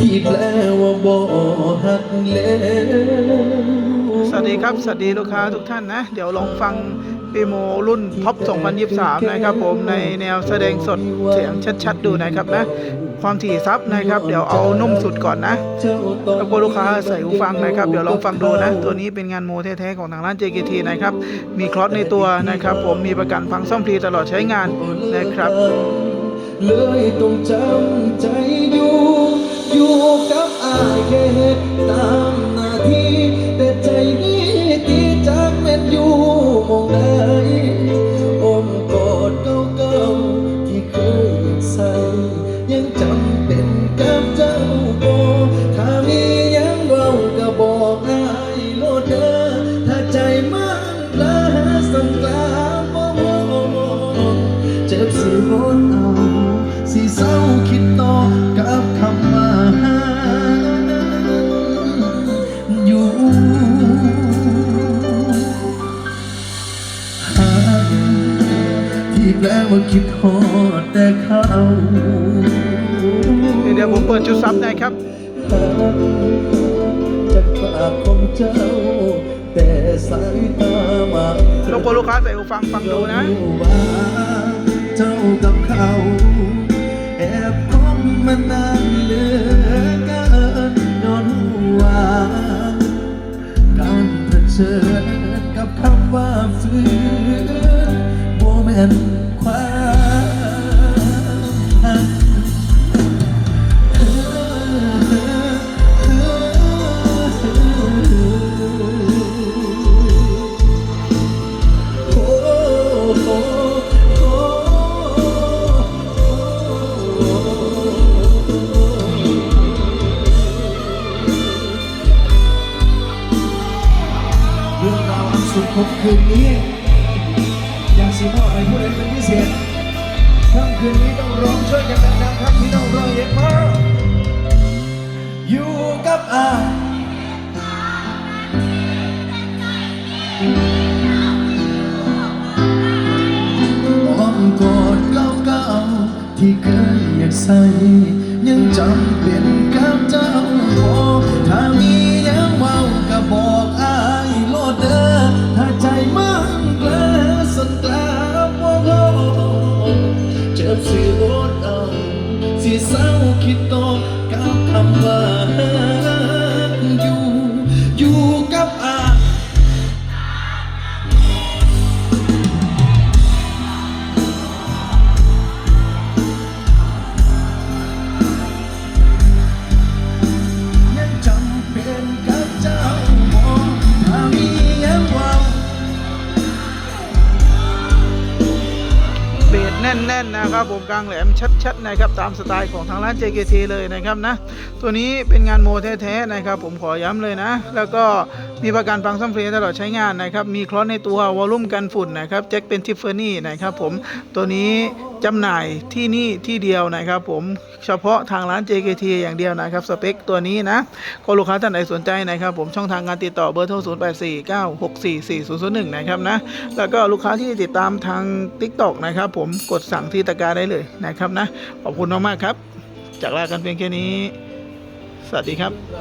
ที่แปลว่าบ่หักแล้วสวัสดีครับ สวัสดีลูกค้าทุกท่านนะ เดี๋ยวลองฟังปีโมรุ่นท็อป 2023 นะครับผมในแนวแสดงสดเสียงชัดๆ ดูนะครับนะ ความถี่ซับนะครับ เดี๋ยวเอานุ่มสุดก่อนนะแล้วก็ลูกค้าใส่หูฟังนะครับ เดี๋ยวลองฟังดูนะ ตัวนี้เป็นงานโมแท้ๆของทางร้าน JKT นะครับ มีคลอสในตัวนะครับ ผมมีประกันพังซ่อมฟรีตลอดใช้งานนะครับเลยต้องจำใจ กับอายแค่ตามหน้าที่แต่ใจนี้ที่จากแม่นอยู่หมองใดอมกอดเก่าๆที่เคยใส่ยังจำเป็นกับเจ้าบ่ถ้ามียังเว้าก็บอกอายโลดเด้อถ้าใจมันละสังกลาบ่เจ็บสิโหดเอาสิเศร้าคิดต่อกับคำ ว่าคิดทอดแต่เขาเดี๋ยวผมเปิดชุดซับนะครับจากปากของเจ้า แต่สายตามารบกวนลูกค้าใส่หูฟังฟังดูนะ เจ้ากับเขาแอบคบมานานเหลือเกินนอนว่าการเผชิญกับคำว่าฝืนโมเมนค คืนนี้ อยากสิมอบให้ผู้ใดเป็นพิเศษค่ำคืนนี้ต้องร้องช่วยกันดังๆครับพี่น้องร้อยเอ็ดมาอยู่กับอายอ้อมกอดเก่าๆที่เคยอยากใส่ยังจำเป็นกับเจ้าบอกถ้ามี ที่เศร้าคิดต่อกับคำว่า น่นนะครับผมกลางแหลมชัดๆนะครับตามสไตล์ของทางร้าน JKT เลยนะครับนะตัวนี้เป็นงานโมแท้ๆนะครับผมขอย้ำเลยนะ แล้วก็มีประกันฟังซ่อมฟรีตลอดใช้งานนะครับมีคลอสในตัววอลลุ่มกันฝุ่นนะครับแจ็คเป็นทิฟเฟอร์นี่นะครับผมตัวนี้ จำหน่ายที่นี่ที่เดียวนะครับ ผมเฉพาะทางร้าน JKT อย่างเดียวนะครับสเปคตัวนี้นะก็ลูกค้าท่านใดสนใจนะครับผมช่องทางการติดต่อเบอร์โทร 0 8 4 9 6 4 4 0 0 1 นะครับนะแล้วก็ลูกค้าที่ติดตามทาง TikTok นะครับผมกดสั่งที่ตะกร้าได้เลยนะครับนะขอบคุณมากๆครับ จากลากันเพียงแค่นี้ สวัสดีครับ